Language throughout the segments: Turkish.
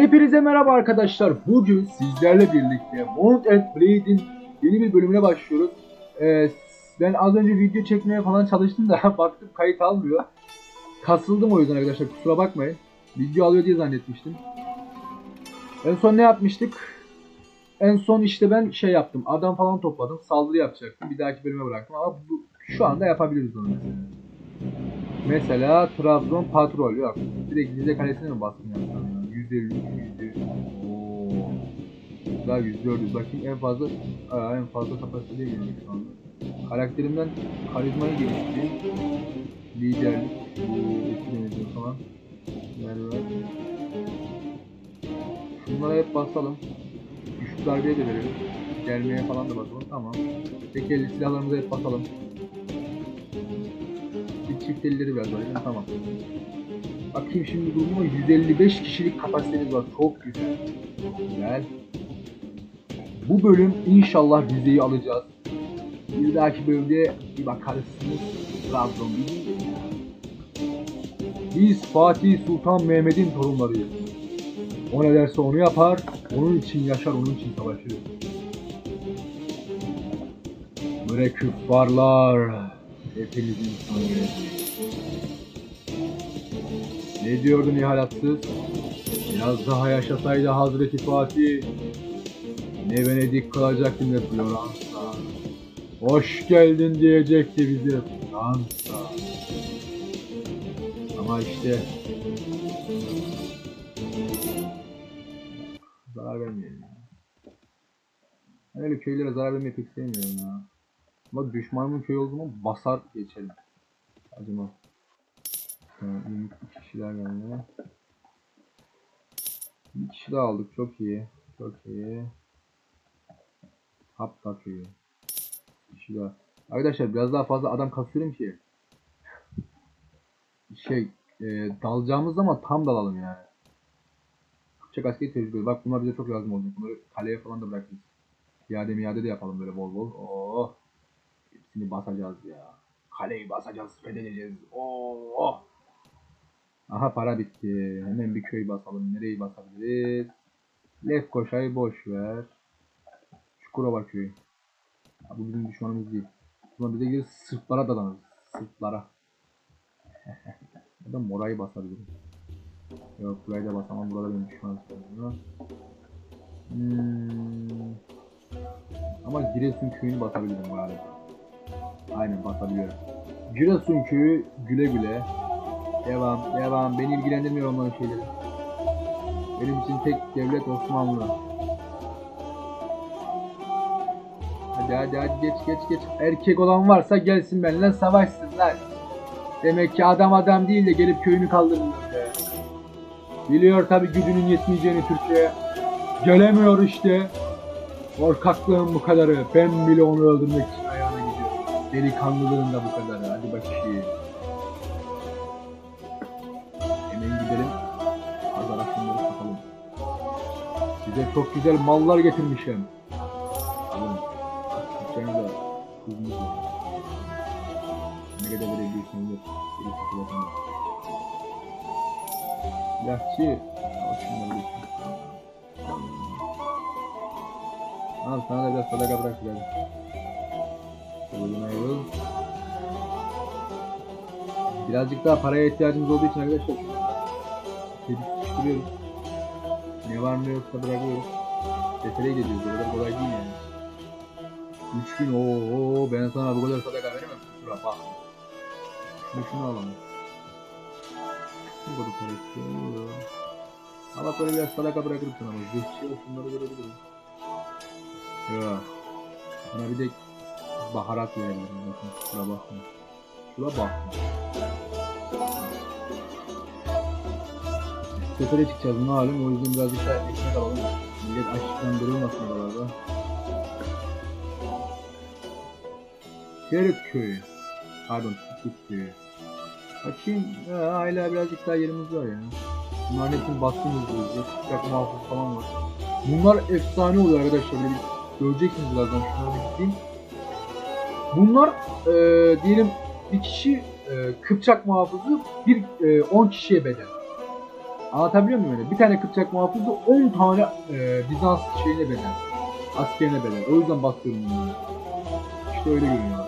Hepinize merhaba arkadaşlar. Bugün sizlerle birlikte Mount and Blade'in yeni bir bölümüne başlıyoruz. Ee, ben az önce video çekmeye falan çalıştım da baktım kayıt almıyor. Kasıldım o yüzden arkadaşlar kusura bakmayın. Video alıyor diye zannetmiştim. En son ne yapmıştık? En son işte ben şey yaptım. Adam falan topladım. Saldırı yapacaktım. Bir dahaki bölüme bıraktım ama bu, şu anda yapabiliriz onu. Mesela Trabzon patrol yok. Direkt Lize Kalesi'ne mi bastım yani? %3 miydi? Oo. Daha %4'ü. Bakayım en fazla aa, en fazla kapasiteye geldik şu anda. Karakterimden karizmayı gelişti. Liderlik. Bu etkilen ediyor falan. Merve. Şunlara hep basalım. Güçlü darbeye de verelim. Gelmeye falan da basalım. Tamam. Tek elli silahlarımıza hep basalım. Bir çift elleri biraz var. Tamam. Bakayım şimdi duruma 155 kişilik kapasitemiz var. Çok güzel. Güzel. Bu bölüm inşallah vizeyi alacağız. Bir dahaki bölümde bir bakarsınız. Trabzon. Biz Fatih Sultan Mehmet'in torunlarıyız. O ne derse onu yapar, onun için yaşar, onun için savaşır. Mürekküpvarlar, hepinizin sonu gelecek. Ne diyordu nihalatsız? Biraz daha yaşasaydı Hazreti Fatih. Ne Venedik kalacaktı ne Floransa. Hoş geldin diyecekti bize Fransa. Ama işte zarar vermeyelim. Ben öyle köylere zarar vermeyi pek sevmiyorum ya. Ama düşmanımın köyü olduğu zaman basar geçelim. Acıma. İki kişiler geldi. Bir kişi daha aldık. Çok iyi. Çok iyi. Hapta köyü. Bir kişi daha. Arkadaşlar biraz daha fazla adam kasıyorum ki. Şey, e, dalacağımız zaman tam dalalım yani. Kıpçak askeri tecrübeli. Bak bunlar bize çok lazım olacak. Bunları kaleye falan da bırakırız. Piyade miyade de yapalım böyle bol bol. Oh. Hepsini basacağız ya. Kaleyi basacağız, fethedeceğiz. Oh. Aha para bitti. Hemen bir köy basalım. Nereyi basabiliriz? Lefkoşa'yı boş ver. Çukurova köyü. Ya bu bizim düşmanımız değil. Buna bize gelir Sırplara dadanırız. Sırplara. ya da Mora'yı basabilirim. Yok burayı da basamam. Burada benim düşmanım. Hmm. Ama Giresun köyünü basabilirim galiba. Aynen basabiliyorum. Giresun köyü güle güle. Devam, devam. Beni ilgilendirmiyor onların şeyleri. Benim için tek devlet Osmanlı. Hadi hadi hadi geç geç geç. Erkek olan varsa gelsin benimle savaşsın lan. Demek ki adam adam değil de gelip köyünü kaldırmıyor be. Biliyor tabi gücünün yetmeyeceğini Türkiye. Gelemiyor işte. Korkaklığın bu kadarı. Ben bile onu öldürmek için ayağına gidiyorum. Delikanlılığın da bu kadarı. Hadi bakayım. Hemen Size çok güzel mallar. Bıçağını da kuzunuz var. Ne kadar verebiliyorsun kullanın. Silahçı. Al şunları. Al sana da biraz sadaka bırak biraz. Yıl. Birazcık daha paraya ihtiyacımız olduğu için arkadaşlar Kedi sıkıştırıyoruz. Var ne yoksa bırakıyoruz. Sefere gidiyoruz. O kadar kolay değil yani. 3 gün ooo ben sana bu kadar sadaka veremem. Kusura bak. Şunu şunu alalım. Bu kadar para istiyor. Ama böyle biraz sadaka bırakırım sana. Zırhçı şunları görebilirim. Ya. Buna bir de baharat verelim. Bakın şuna bakma. Şuna bakma. Sefere çıkacağız malum o yüzden birazcık daha ekmek alalım. Millet açlıktan durulmasın oralarda. Ferit köyü. Pardon Tikit köyü. Bakayım ya, hala birazcık daha yerimiz var ya. Bunların hepsini bastığımız hızlı. Sıcak muhafız falan var. Bunlar efsane oluyor arkadaşlar. Böyle Göreceksiniz birazdan şunları bir gideyim. Bunlar e, diyelim bir kişi e, Kıpçak muhafızı bir e, 10 kişiye bedel. Anlatabiliyor muyum öyle? Bir tane Kıpçak muhafızı 10 tane e, Bizans şeyine bedel. Askerine bedel. O yüzden basıyorum bunu. İşte öyle görünüyor.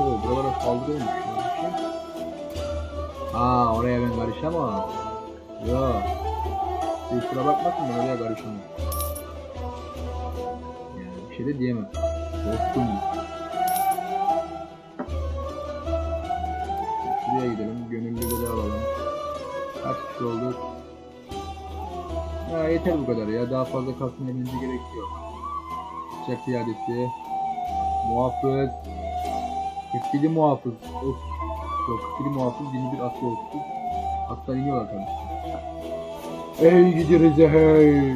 Oo, buralara saldırıyormuş. Aa oraya ben karışamam. Yo. Siz kusura bakmasın ben oraya karışamam. Yani bir şey de diyemem. Dostum. Şuraya gidelim. Gönüllüleri alalım. Olduk? Ya yeter bu kadar ya. Daha fazla kasmaya bence gerek yok. Çek piyadesi. Muhafız. 47 muhafız. Of. Yok 47 muhafız 21 aslı olsun. Aslan iniyorlar tabii. Ey gidi Rize hey!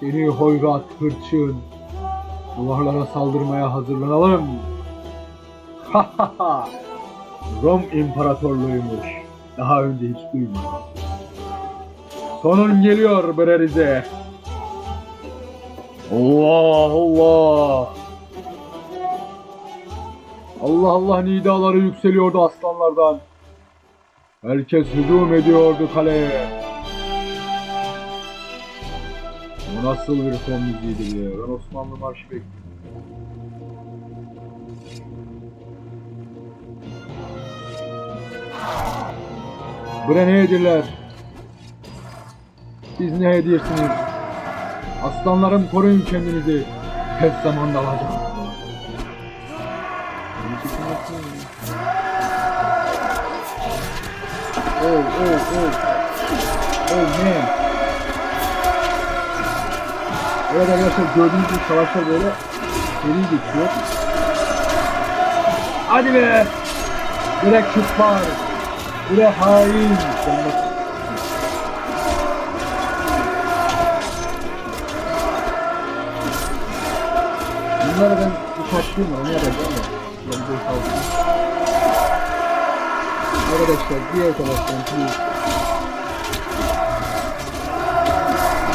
Seni hoyrat hırçın. Duvarlara saldırmaya hazırlanalım. Ha ha ha! Rom İmparatorluğuymuş. Daha önce hiç duymadım. Sonun geliyor bre Rize. Allah Allah! Allah Allah nidaları yükseliyordu aslanlardan. Herkes hücum ediyordu kaleye. Bu nasıl bir son müziğiydi ya? Ben Osmanlı marşı bekliyorum. Bre ne edirler? Siz ne ediyorsunuz? Aslanlarım koruyun kendinizi. Tez zamanda alacağım. Oh, oh, oh. Oh man. Evet arkadaşlar gördüğünüz gibi savaşlar böyle seri geçiyor. Hadi be! Direkt şut var. Buraya hain. Bunları ben uçaklıyorum onu yapacağım da. Ben de kalsın. Arkadaşlar diğer taraftan please.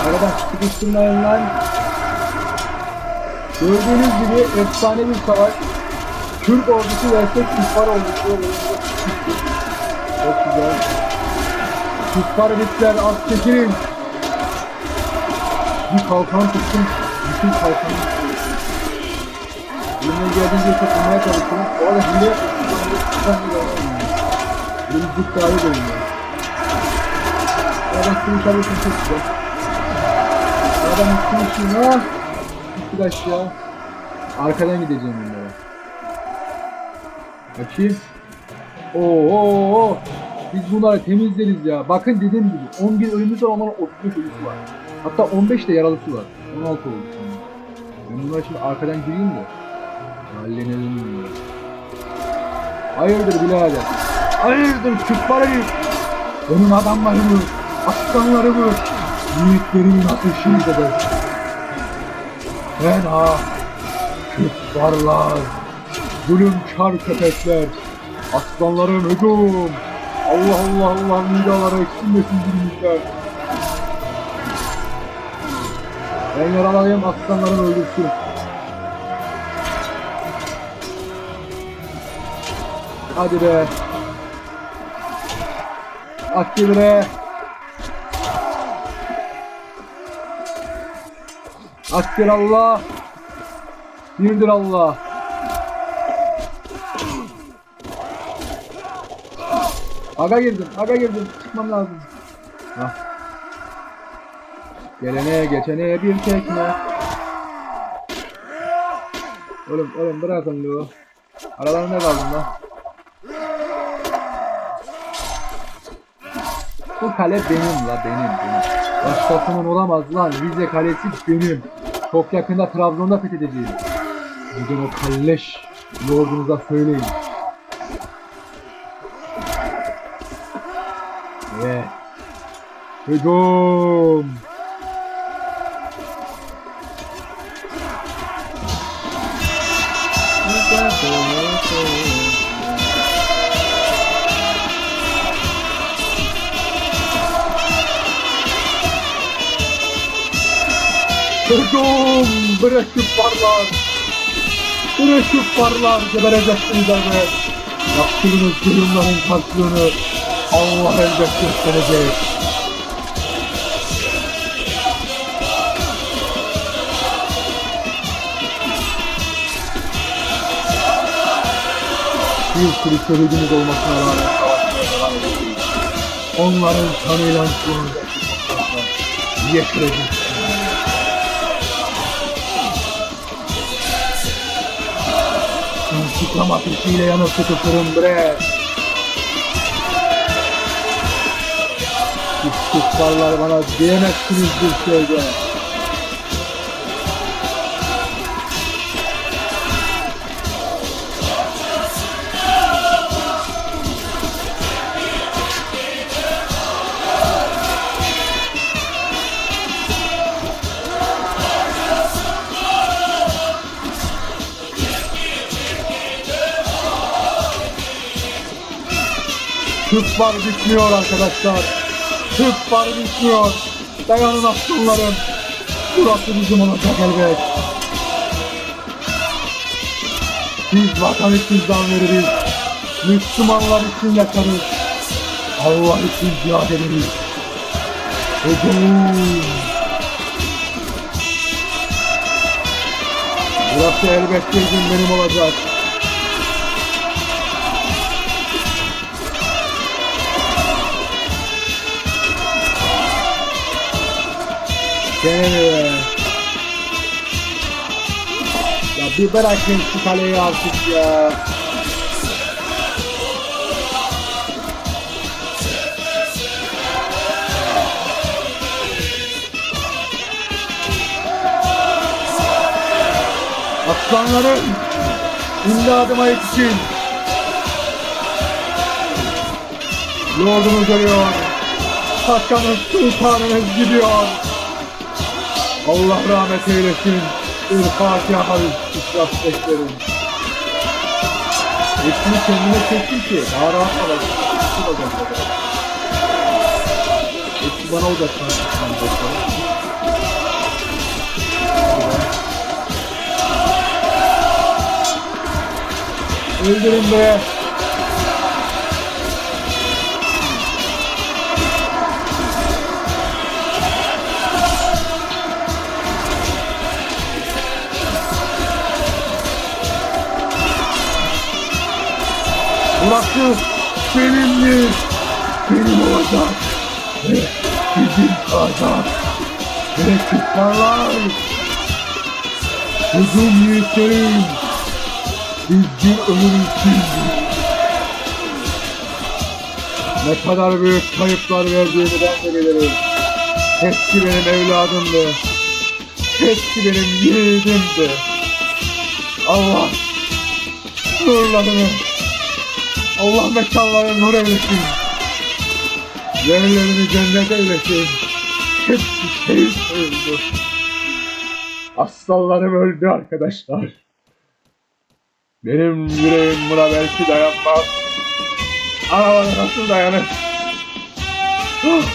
Aradan sıkıştırmayın lan. Gördüğünüz gibi efsane bir savaş. Türk ordusu vs Küffar ordusu. Güzel. Küffar bitler az çekilin. Bir kalkan tuttum. Bütün kalkanı tuttum. Elimden geldiğince çok bulmaya çalışıyorum. Bu arada hile yapıyorum. Birazcık daha iyi görünüyor. Aradan sürüş alıyorsun çok güzel. Aradan sürüşün ha. Gitti aşağı. Arkadan gideceğim bunlara. Bakayım. Oo, oo, oo. Biz bunları temizleriz ya. Bakın dediğim gibi 11 ölümümüz var onların 35 ölüsü var. Hatta 15 de yaralısı var. 16 oldu sonra. Ben bunlara şimdi arkadan gireyim de. Hallenelim bunları. Hayırdır birader? Hayırdır küffarı? Benim adamlarımı, aslanlarımı, yiğitlerimi nasıl şehit eder? Ben ha, küffarlar, zulümkar köpekler, aslanlarım hücum. Allah Allah Allah nidalara eksilmesin dilimizler. Ben yaralayayım aslanlarım öldürsün. Hadi be. Bre. Akdir Allah. Birdir Allah. Aga girdim, aga girdim. Çıkmam lazım. Hah. Gelene geçene bir tekme. Oğlum oğlum bırakın lu. Aralarında kaldım lan. Bu kale benim la benim benim. Başkasının olamaz lan. Rize kalesi benim. Çok yakında Trabzon'da fethedeceğim. Bugün o kalleş lordunuza söyleyin. Hücum. Hücum! Bırakıp varlar! Bırakıp varlar! Gebereceksiniz abi! Yaptığınız zulümlerin karşılığını Allah elbet gösterecek. Bir sürü şehidimiz olmasına rağmen. Onların kanıyla yeşerecek. İntikam ateşiyle yanıp tutuşurum bre. İstikballar bana diyemezsiniz bir şeyde. Türk var bitmiyor arkadaşlar. Türk var bitmiyor. Dayanın aslanlarım. Burası bizim olacak elbet. Biz vatan için can veririz. Müslümanlar için yakarız. Allah için cihad ederiz. Hücum. Burası elbette bizim benim olacak. Be. Ya bir bırakın şu kaleyi artık ya. Aslanlarım imdadıma yetişin. Lordumuz geliyor. Paşamız sultanımız gidiyor. Allah rahmet eylesin. Bir Fatiha israf beklerim. Hepsini kendime çektim ki daha rahat kalasın. Hepsi bana odaklanacak. Öldürün be. Burası benimdir. Benim olacak. Ve bizim kalacak. Ve kutlarlar. Hücum yiğitlerim. Biz bir ömür için. Ne kadar büyük kayıplar verdiğimi ben de bilirim. Hepsi benim evladımdı. Hepsi benim yiğidimdi. Allah nurlarını Allah mekanlarını nur eylesin. Yerlerini cennet eylesin. Hepsi şehit oldu. Aslanlarım öldü arkadaşlar. Benim yüreğim buna belki dayanmaz. Ama bana nasıl dayanır? Ah!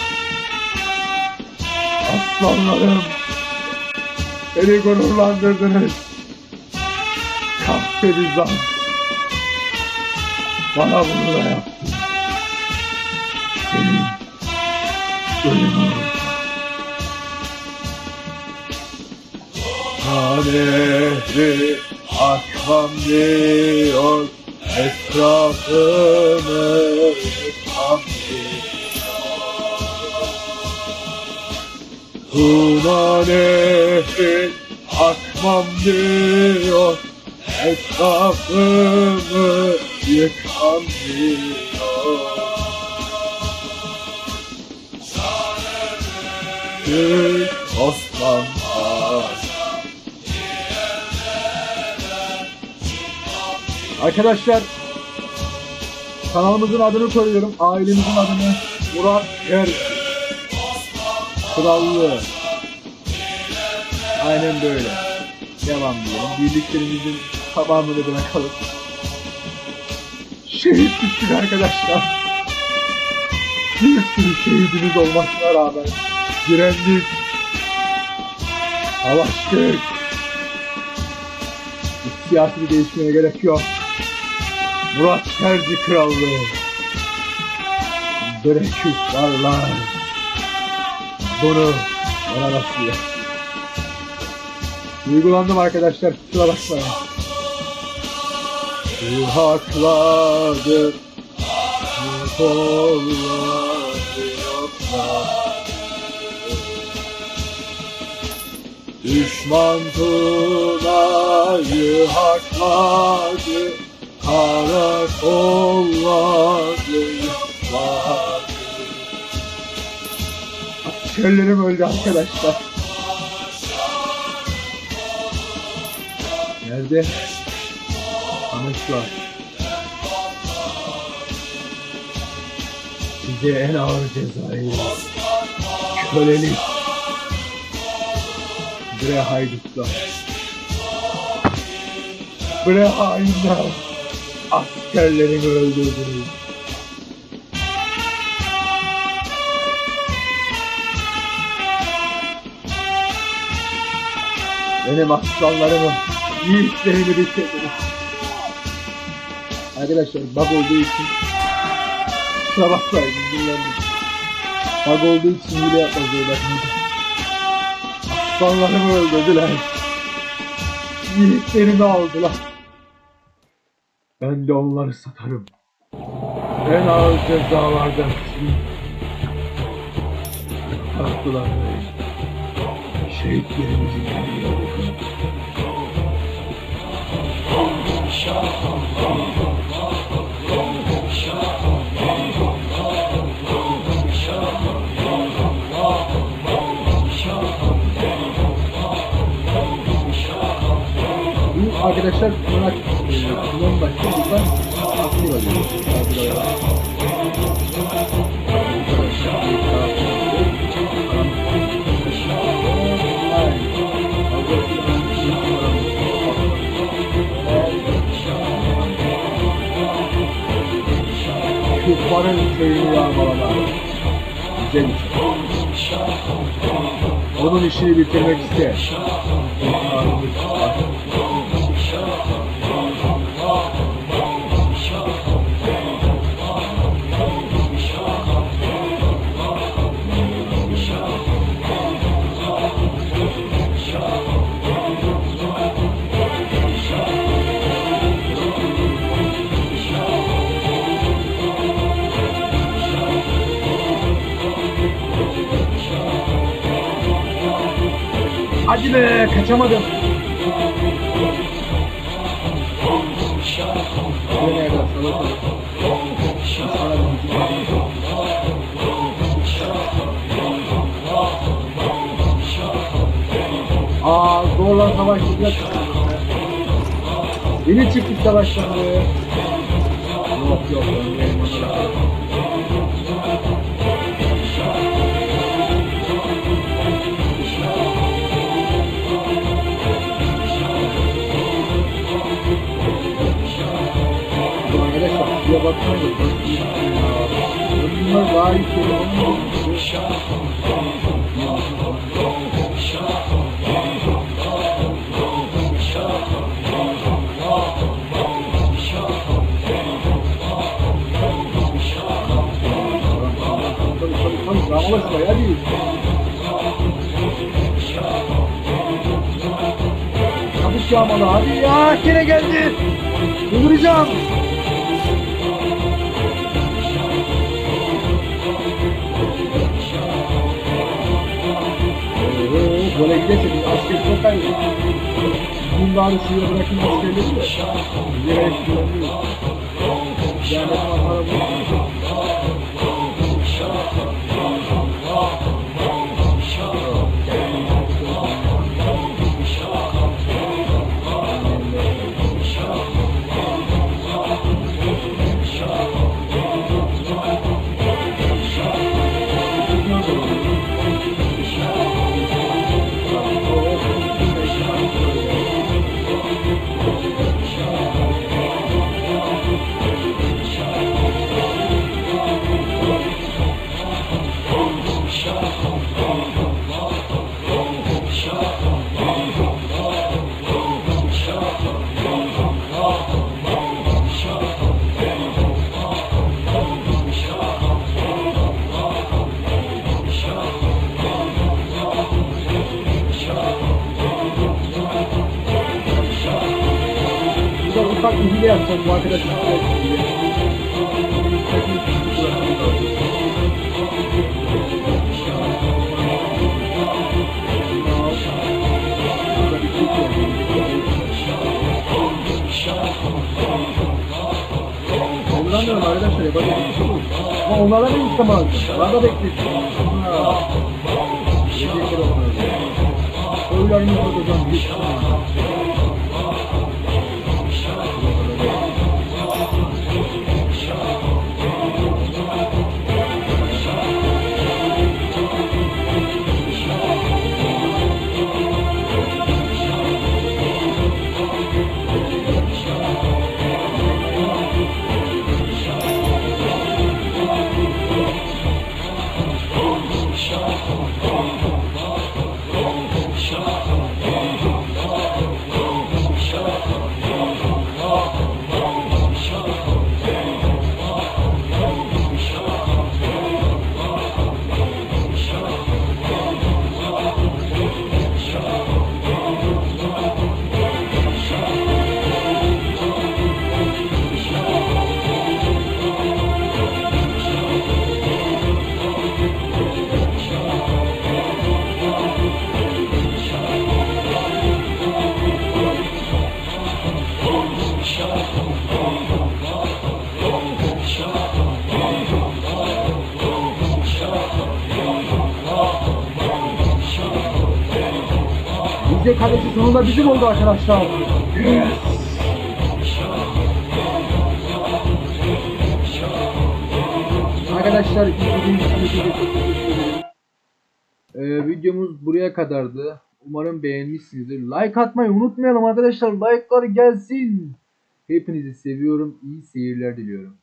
Aslanlarım. Beni gururlandırdınız. Kahpe Bizans. Bana bunu da yap. Senin ölümün. Kadehri aşmam diyor Etrafımı yıkam Tuna nehri diyor Etrafımı Osmanlar Arkadaşlar kanalımızın adını koyuyorum. Ailemizin adını Murat Er Krallığı Aynen böyle. Devam diyelim. Birliklerimizin tamamını bırakalım. Şehit düştük arkadaşlar. Bir sürü şehidimiz olmasına rağmen direndik. Savaştık. Siyasi bir değişmeye gerek yok. Murat Terzi Krallığı. Bırakıp varlar. Bunu bana nasıl? Duygulandım arkadaşlar kusura bakmayın. Bu hakladı kolladı yoksa Düşman Tuna'yı hakladı Karakolladı yıkladı Askerlerim öldü arkadaşlar. Nerede? Anışlar. Size en ağır cezayı. Kölelik. Bre haydutlar bre hainler askerlerimi öldürdünüz benim aslanlarımın yiğitlerini bitirdiniz arkadaşlar bug olduğu için kusura bakmayın dinlendim bug olduğu için hile yapmaz öyle aslanlarımı öldürdüler yiğitlerimi aldılar. Ben de onları satarım. En ağır cezalardan taktılar şehitlerimizin yanına Bu arkadaşlar merak kullanım başka buradan aklı var. Küffarın köyünü yağmalama. Güzel iş. Onun işini bitirmek iste. Be kaçamadım. Aa zorla savaşlayacak. Yeni çıktık savaştan. Yok yok. Şey. Tabii tabii tabii. Dağılır şuraya değil. Çabuk yağmalı hadi ya gene geldi. Durduracağım. Gole giderse biz asker çok kaybediyor. Bunları suya bırakın askerleri de. Yere kullanıyor. Yani para bu. Ufak bir hile yapacağım bu arkadaşlar. Kullanmıyorum arkadaşlar yapacak bir şey yok. Ama onlarla da alacağım. Ben de beklesin. Ha. Yiyecekler onlar. Bize kalesi sonunda bizim oldu arkadaşlar. Arkadaşlar izlediğiniz. Ee, videomuz buraya kadardı. Umarım beğenmişsinizdir. Like atmayı unutmayalım arkadaşlar. Like'lar gelsin. Hepinizi seviyorum. İyi seyirler diliyorum.